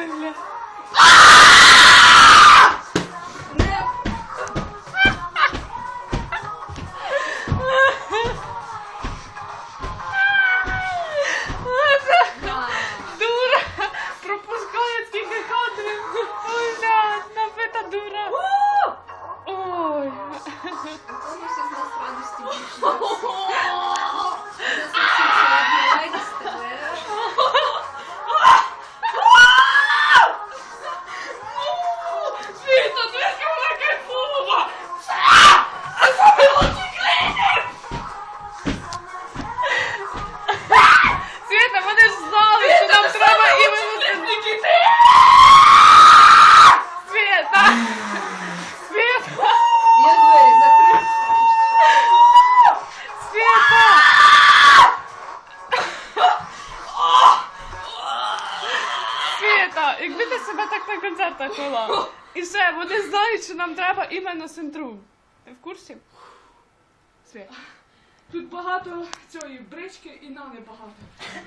billah. Якби ти себе так на концертах вела. І все, вони знають, що нам треба іменно синтрум. Ти в курсі? Свят. Тут багато цієї брички і нани багато.